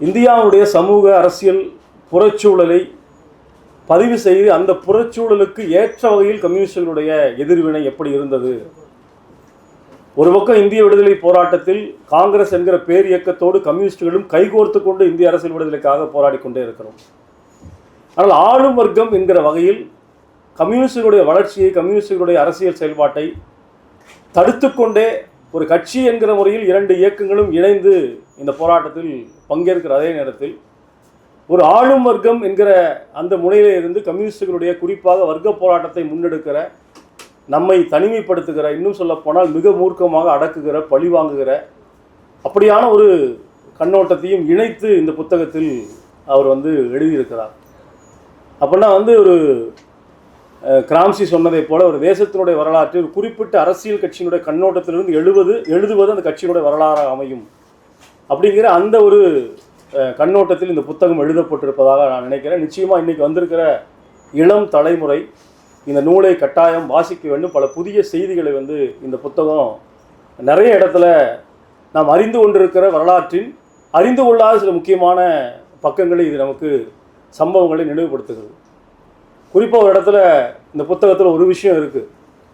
இந்தியாவுடைய சமூக அரசியல் புறச்சூழலை பதிவு செய்து அந்த புறச்சூழலுக்கு ஏற்ற வகையில் கம்யூனிஸ்டுகளுடைய எதிர்வினை எப்படி இருந்தது? ஒரு பக்கம் இந்திய விடுதலை போராட்டத்தில் காங்கிரஸ் என்கிற பேர் இயக்கத்தோடு கம்யூனிஸ்டுகளும் கைகோர்த்து கொண்டு இந்திய அரசியல் விடுதலைக்காக போராடி கொண்டே இருக்கிறோம். ஆனால் ஆளும் வர்க்கம் என்கிற வகையில் கம்யூனிஸ்டுகளுடைய வளர்ச்சியை கம்யூனிஸ்டுகளுடைய அரசியல் செயல்பாட்டை தடுத்துக்கொண்டே ஒரு கட்சி என்கிற முறையில் இரண்டு இயக்கங்களும் இணைந்து இந்த போராட்டத்தில் பங்கேற்கிற அதே நேரத்தில் ஒரு ஆளும் வர்க்கம் என்கிற அந்த முனையிலே இருந்து கம்யூனிஸ்டுகளுடைய குறிப்பாக வர்க்க போராட்டத்தை முன்னெடுக்கிற நம்மை தனிமைப்படுத்துகிற இன்னும் சொல்லப்போனால் மிக மூர்க்கமாக அடக்குகிற பழி வாங்குகிற அப்படியான ஒரு கண்ணோட்டத்தையும் இணைத்து இந்த புத்தகத்தில் அவர் வந்து எழுதியிருக்கிறார். அப்படின்னா வந்து ஒரு கிராம்சி சொன்னதைப் போல ஒரு தேசத்தினுடைய வரலாற்றில் ஒரு குறிப்பிட்ட அரசியல் கட்சியினுடைய கண்ணோட்டத்திலிருந்து எழுவது எழுதுவது அந்த கட்சியினுடைய வரலாறாக அமையும். அப்படிங்கிற அந்த ஒரு கண்ணோட்டத்தில் இந்த புத்தகம் எழுதப்பட்டிருப்பதாக நான் நினைக்கிறேன். நிச்சயமாக இன்றைக்கி வந்திருக்கிற இளம் தலைமுறை இந்த நூலை கட்டாயம் வாசிக்க வேண்டும். பல புதிய செய்திகளை வந்து இந்த புத்தகம் நிறைய இடத்துல நாம் அறிந்து கொண்டிருக்கிற வரலாற்றின் அறிந்து கொள்ளாத சில முக்கியமான பக்கங்களை இது நமக்கு சம்பவங்களை நினைவுபடுத்துகிறது. குறிப்பாக ஒரு இடத்துல இந்த புத்தகத்தில் ஒரு விஷயம் இருக்குது